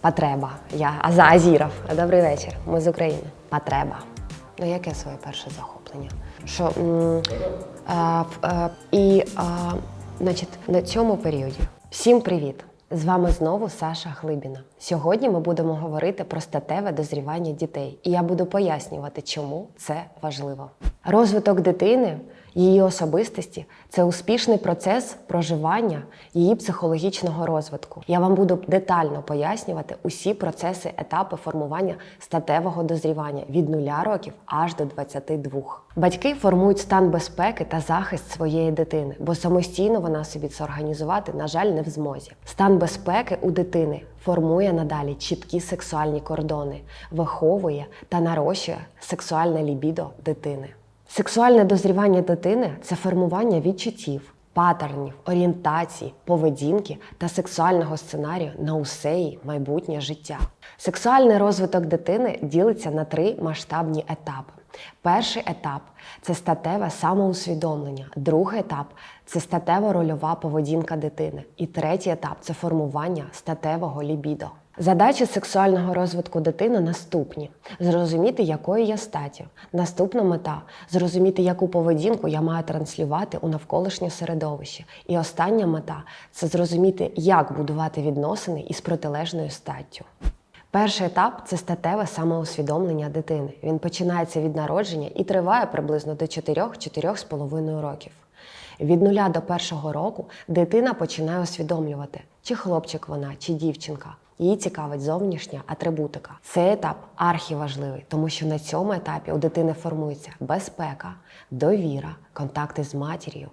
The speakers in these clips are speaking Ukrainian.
Потреба. Я Аза Азіров. Добрий вечір. Ми з України. Потреба. Ну, яке своє перше захоплення? Що а, а, і а, значить, на цьому періоді. Всім привіт! З вами знову Саша Глибіна. Сьогодні ми будемо говорити про статеве дозрівання дітей, і я буду пояснювати, чому це важливо. Розвиток дитини, її особистості це успішний процес проживання її психологічного розвитку. Я вам буду детально пояснювати усі процеси, етапи формування статевого дозрівання від 0 років аж до 22. Батьки формують стан безпеки та захист своєї дитини, бо самостійно вона собі це організувати, на жаль, не в змозі. Стан безпеки у дитини формує надалі чіткі сексуальні кордони, виховує та нарощує сексуальне лібідо дитини. Сексуальне дозрівання дитини це формування відчуттів, паттернів, орієнтації, поведінки та сексуального сценарію на усе її майбутнє життя. Сексуальний розвиток дитини ділиться на три масштабні етапи. Перший етап це статеве самоусвідомлення, другий етап це статево-рольова поведінка дитини. І третій етап це формування статевого лібідо. Задачі сексуального розвитку дитини наступні: зрозуміти, якою я статтю. Наступна мета зрозуміти, яку поведінку я маю транслювати у навколишнє середовище. І остання мета це зрозуміти, як будувати відносини із протилежною статтю. Перший етап це статеве самоусвідомлення дитини. Він починається від народження і триває приблизно до 4-4,5 років. Від нуля до першого року дитина починає усвідомлювати, чи хлопчик вона, чи дівчинка. Її цікавить зовнішня атрибутика. Цей етап архіважливий, тому що на цьому етапі у дитини формується безпека, довіра, контакти з матір'ю,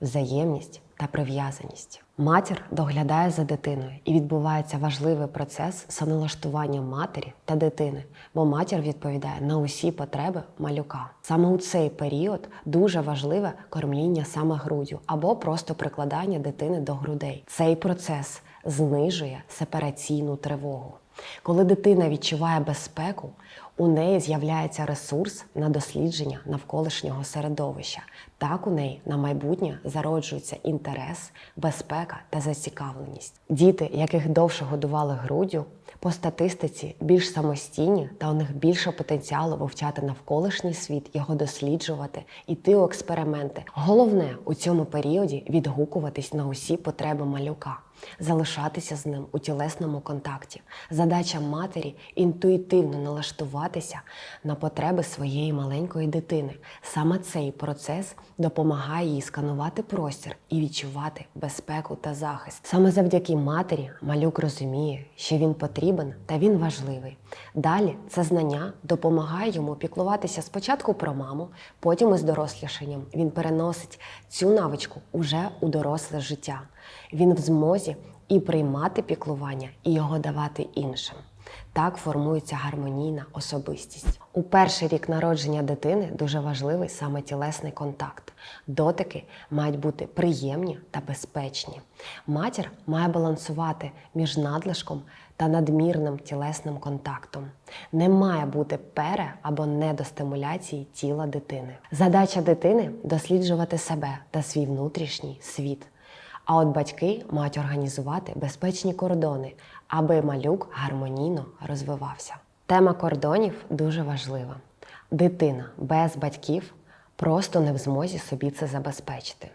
взаємність та прив'язаність. Матір доглядає за дитиною і відбувається важливий процес самоналаштування матері та дитини, бо матір відповідає на усі потреби малюка. Саме у цей період дуже важливе кормління саме груддю або просто прикладання дитини до грудей. Цей процес знижує сепараційну тривогу. Коли дитина відчуває безпеку, у неї з'являється ресурс на дослідження навколишнього середовища. Так у неї на майбутнє зароджується інтерес, безпека та зацікавленість. Діти, яких довше годували груддю, по статистиці більш самостійні та у них більше потенціалу вивчати навколишній світ, його досліджувати, іти у експерименти. Головне у цьому періоді відгукуватись на усі потреби малюка, залишатися з ним у тілесному контакті. Задача матері інтуїтивно налаштуватися на потреби своєї маленької дитини. Саме цей процес допомагає їй сканувати простір і відчувати безпеку та захист. Саме завдяки матері малюк розуміє, що він потрібен та він важливий. Далі це знання допомагає йому піклуватися спочатку про маму, потім із дорослішанням. Він переносить цю навичку уже у доросле життя. Він в змозі і приймати піклування, і його давати іншим. Так формується гармонійна особистість. У перший рік народження дитини дуже важливий саме тілесний контакт. Дотики мають бути приємні та безпечні. Матір має балансувати між надлишком та надмірним тілесним контактом. Не має бути пере або недостимуляції тіла дитини. Задача дитини досліджувати себе та свій внутрішній світ. А от батьки мають організувати безпечні кордони, аби малюк гармонійно розвивався. Тема кордонів дуже важлива. Дитина без батьків просто не в змозі собі це забезпечити.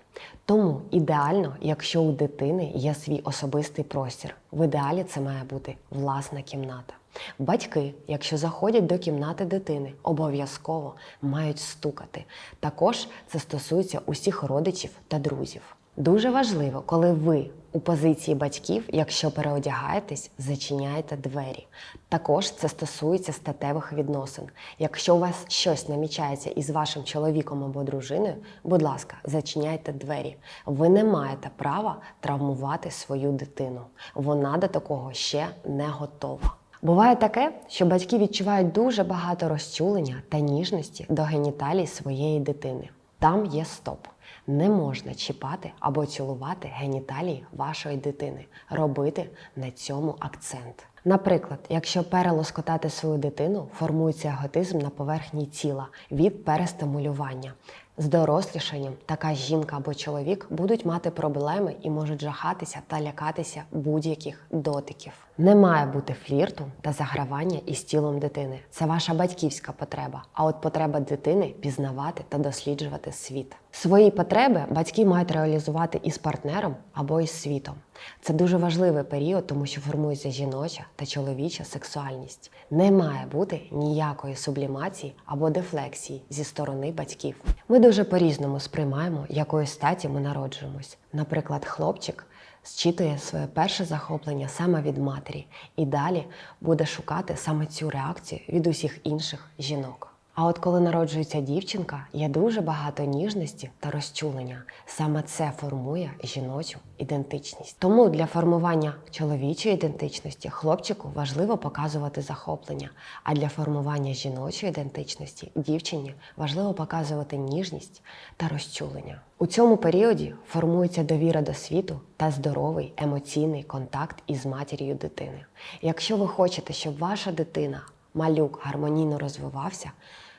Тому ідеально, якщо у дитини є свій особистий простір, в ідеалі це має бути власна кімната. Батьки, якщо заходять до кімнати дитини, обов'язково мають стукати. Також це стосується усіх родичів та друзів. Дуже важливо, коли ви у позиції батьків, якщо переодягаєтесь, зачиняєте двері. Також це стосується статевих відносин. Якщо у вас щось намічається із вашим чоловіком або дружиною, будь ласка, зачиняйте двері. Ви не маєте права травмувати свою дитину. Вона до такого ще не готова. Буває таке, що батьки відчувають дуже багато розчулення та ніжності до геніталій своєї дитини. Там є стоп. Не можна чіпати або цілувати геніталії вашої дитини, робити на цьому акцент. Наприклад, якщо перелоскотати свою дитину, формується еготизм на поверхні тіла від перестимулювання. З дорослішанням така жінка або чоловік будуть мати проблеми і можуть жахатися та лякатися будь-яких дотиків. Не має бути флірту та загравання із тілом дитини. Це ваша батьківська потреба. А от потреба дитини пізнавати та досліджувати світ. Свої потреби батьки мають реалізувати із партнером або із світом. Це дуже важливий період, тому що формується жіноча та чоловіча сексуальність. Не має бути ніякої сублімації або дефлексії зі сторони батьків. Ми дуже по-різному сприймаємо, якої статі ми народжуємось. Наприклад, хлопчик зчитує своє перше захоплення саме від матері і далі буде шукати саме цю реакцію від усіх інших жінок. А от коли народжується дівчинка, є дуже багато ніжності та розчулення. Саме це формує жіночу ідентичність. Тому для формування чоловічої ідентичності хлопчику важливо показувати захоплення, а для формування жіночої ідентичності дівчині важливо показувати ніжність та розчулення. У цьому періоді формується довіра до світу та здоровий емоційний контакт із матір'ю дитини. Якщо ви хочете, щоб ваша дитина малюк гармонійно розвивався,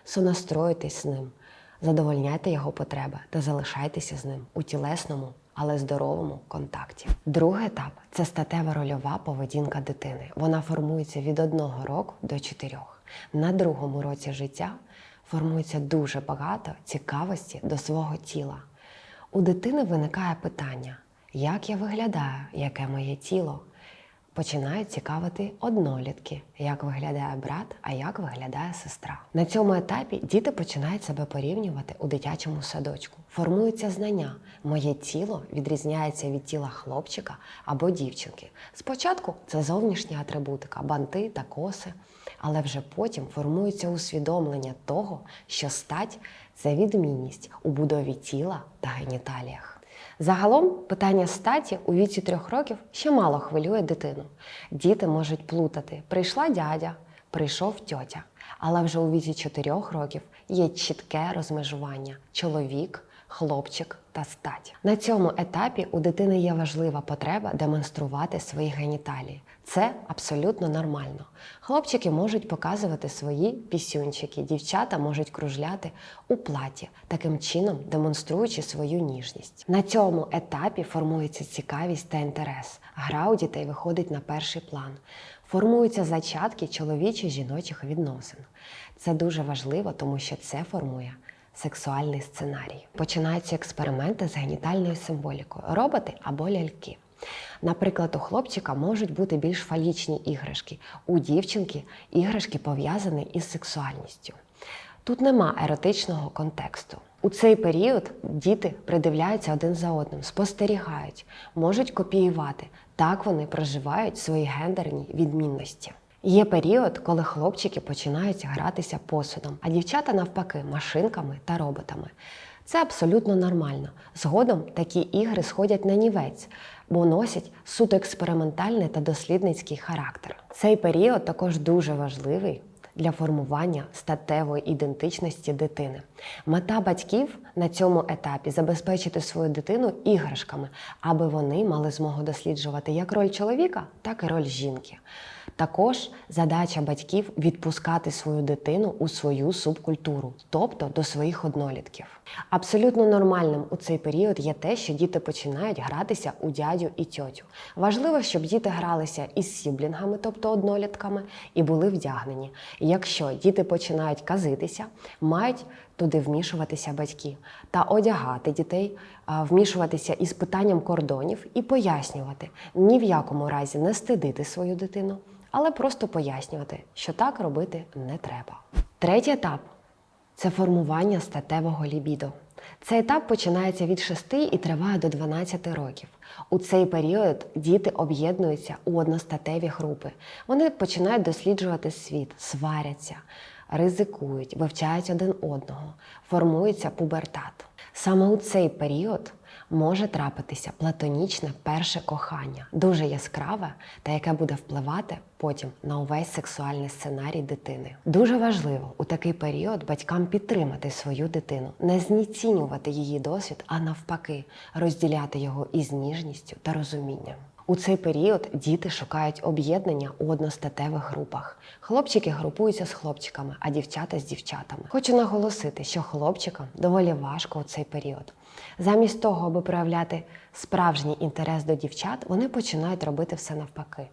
сонастроїтесь з ним, задовольняйте його потреби та залишайтеся з ним у тілесному, але здоровому контакті. Другий етап це статева рольова поведінка дитини. Вона формується від одного року до чотирьох. На другому році життя формується дуже багато цікавості до свого тіла. У дитини виникає питання, як я виглядаю, яке моє тіло. Починають цікавити однолітки, як виглядає брат, а як виглядає сестра. На цьому етапі діти починають себе порівнювати у дитячому садочку. Формуються знання. Моє тіло відрізняється від тіла хлопчика або дівчинки. Спочатку це зовнішня атрибутика, банти та коси, але вже потім формується усвідомлення того, що стать це відмінність у будові тіла та геніталіях. Загалом питання статі у віці трьох років ще мало хвилює дитину. Діти можуть плутати: прийшла дядя, прийшов тьотя. Але вже у віці чотирьох років є чітке розмежування чоловік, хлопчик та стать. На цьому етапі у дитини є важлива потреба демонструвати свої геніталії. Це абсолютно нормально. Хлопчики можуть показувати свої пісюнчики, дівчата можуть кружляти у платі, таким чином демонструючи свою ніжність. На цьому етапі формується цікавість та інтерес. Гра у дітей виходить на перший план. Формуються зачатки чоловічих жіночих відносин. Це дуже важливо, тому що це формує сексуальний сценарій. Починаються експерименти з генітальною символікою роботи або ляльки. Наприклад, у хлопчика можуть бути більш фалічні іграшки, у дівчинки іграшки пов'язані із сексуальністю. Тут нема еротичного контексту. У цей період діти придивляються один за одним, спостерігають, можуть копіювати. Так вони проживають свої гендерні відмінності. Є період, коли хлопчики починають гратися посудом, а дівчата навпаки машинками та роботами. Це абсолютно нормально. Згодом такі ігри сходять на нівець, бо носять суто експериментальний та дослідницький характер. Цей період також дуже важливий для формування статевої ідентичності дитини. Мета батьків на цьому етапі забезпечити свою дитину іграшками, аби вони мали змогу досліджувати як роль чоловіка, так і роль жінки. Також задача батьків відпускати свою дитину у свою субкультуру, тобто до своїх однолітків. Абсолютно нормальним у цей період є те, що діти починають гратися у дядю і тьотю. Важливо, щоб діти гралися із сіблінгами, тобто однолітками, і були вдягнені. Якщо діти починають казитися, мають туди вмішуватися батьки та одягати дітей, вмішуватися із питанням кордонів і пояснювати ні в якому разі не стидити свою дитину, але просто пояснювати, що так робити не треба. Третій етап це формування статевого лібідо. Цей етап починається від 6 і триває до 12 років. У цей період діти об'єднуються у одностатеві групи. Вони починають досліджувати світ, сваряться, ризикують, вивчають один одного, формується пубертат. Саме у цей період може трапитися платонічне перше кохання, дуже яскраве та яке буде впливати потім на увесь сексуальний сценарій дитини. Дуже важливо у такий період батькам підтримати свою дитину, не знецінювати її досвід, а навпаки, розділяти його із ніжністю та розумінням. У цей період діти шукають об'єднання у одностатевих групах. Хлопчики групуються з хлопчиками, а дівчата з дівчатами. Хочу наголосити, що хлопчикам доволі важко у цей період. Замість того, аби проявляти справжній інтерес до дівчат, вони починають робити все навпаки.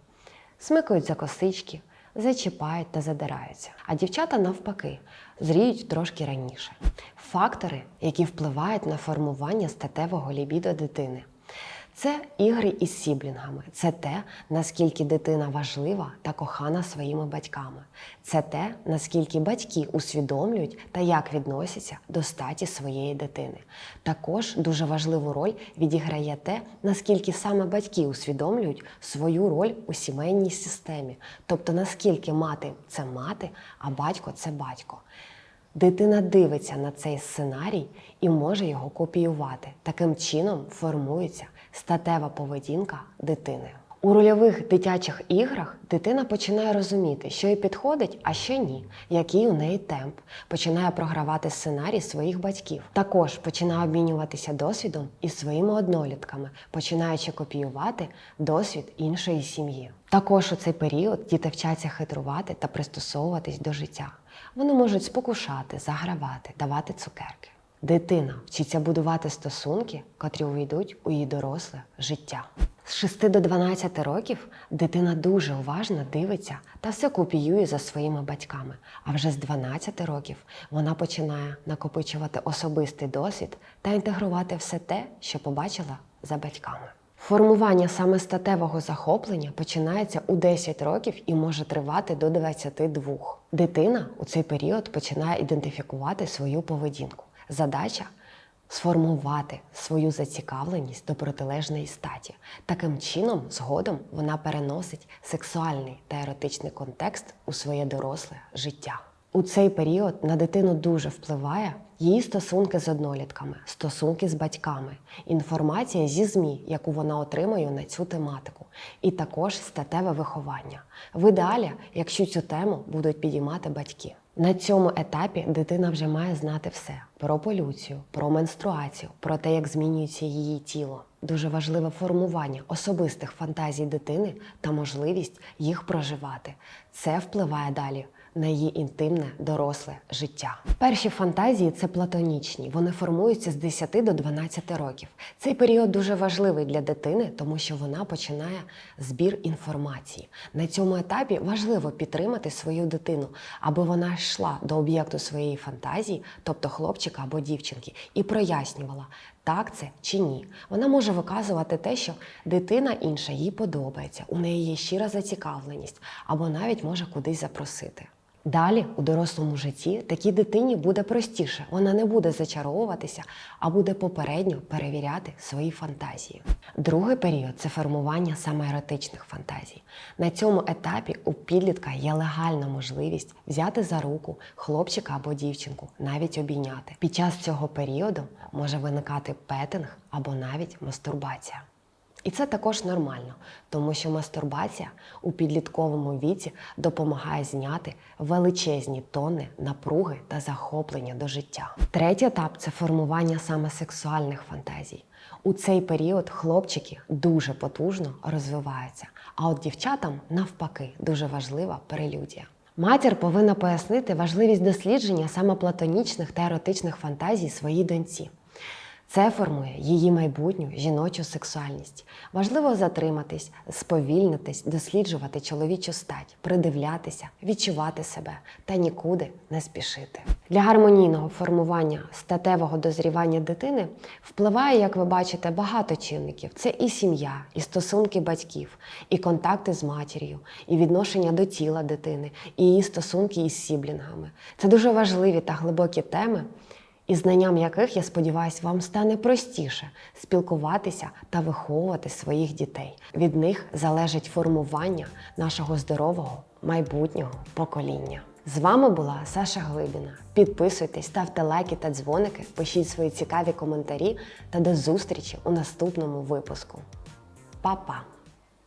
смикають за косички, зачіпають та задираються. А дівчата навпаки зріють трошки раніше. Фактори, які впливають на формування статевого лібідо дитини. Це ігри із сіблінгами, це те, наскільки дитина важлива та кохана своїми батьками. Це те, наскільки батьки усвідомлюють та як відносяться до статі своєї дитини. Також дуже важливу роль відіграє те, наскільки саме батьки усвідомлюють свою роль у сімейній системі, тобто наскільки мати це мати, а батько це батько. Дитина дивиться на цей сценарій і може його копіювати. Таким чином формується статева поведінка дитини. У рольових дитячих іграх дитина починає розуміти, що їй підходить, а що ні, який у неї темп, починає програвати сценарій своїх батьків. Також починає обмінюватися досвідом із своїми однолітками, починаючи копіювати досвід іншої сім'ї. Також у цей період діти вчаться хитрувати та пристосовуватись до життя. Вони можуть спокушати, загравати, давати цукерки. Дитина вчиться будувати стосунки, котрі увійдуть у її доросле життя. З 6 до 12 років дитина дуже уважно дивиться та все копіює за своїми батьками. А вже з 12 років вона починає накопичувати особистий досвід та інтегрувати все те, що побачила за батьками. Формування саме статевого захоплення починається у 10 років і може тривати до 22. Дитина у цей період починає ідентифікувати свою поведінку. Задача сформувати свою зацікавленість до протилежної статі. Таким чином, згодом вона переносить сексуальний та еротичний контекст у своє доросле життя. У цей період на дитину дуже впливає її стосунки з однолітками, стосунки з батьками, інформація зі ЗМІ, яку вона отримує на цю тематику, і також статеве виховання. В ідеалі, якщо цю тему будуть підіймати батьки. На цьому етапі дитина вже має знати все про полюцію, про менструацію, про те, як змінюється її тіло. Дуже важливе формування особистих фантазій дитини та можливість їх проживати. Це впливає далі на її інтимне доросле життя. Перші фантазії це платонічні. Вони формуються з 10 до 12 років. Цей період дуже важливий для дитини, тому що вона починає збір інформації. На цьому етапі важливо підтримати свою дитину, аби вона йшла до об'єкту своєї фантазії, тобто хлопчика або дівчинки, і прояснювала, так це чи ні. Вона може виказувати те, що дитина інша їй подобається, у неї є щира зацікавленість, або навіть може кудись запросити. Далі у дорослому житті такій дитині буде простіше, вона не буде зачаровуватися, а буде попередньо перевіряти свої фантазії. Другий період це формування саме еротичних фантазій. На цьому етапі у підлітка є легальна можливість взяти за руку хлопчика або дівчинку, навіть обійняти. Під час цього періоду може виникати петинг або навіть мастурбація. І це також нормально, тому що мастурбація у підлітковому віці допомагає зняти величезні тони напруги та захоплення до життя. Третій етап це формування саме сексуальних фантазій. У цей період хлопчики дуже потужно розвиваються, а от дівчатам навпаки дуже важлива перелюдія. Матір повинна пояснити важливість дослідження саме платонічних та еротичних фантазій своїй доньці. Це формує її майбутню жіночу сексуальність. Важливо затриматись, сповільнитись, досліджувати чоловічу стать, придивлятися, відчувати себе та нікуди не спішити. Для гармонійного формування статевого дозрівання дитини впливає, як ви бачите, багато чинників. Це і сім'я, і стосунки батьків, і контакти з матір'ю, і відношення до тіла дитини, і її стосунки із сіблінгами. Це дуже важливі та глибокі теми і знанням яких, я сподіваюся, вам стане простіше спілкуватися та виховувати своїх дітей. Від них залежить формування нашого здорового майбутнього покоління. З вами була Саша Глибіна. Підписуйтесь, ставте лайки та дзвоники, пишіть свої цікаві коментарі та до зустрічі у наступному випуску. Па-па!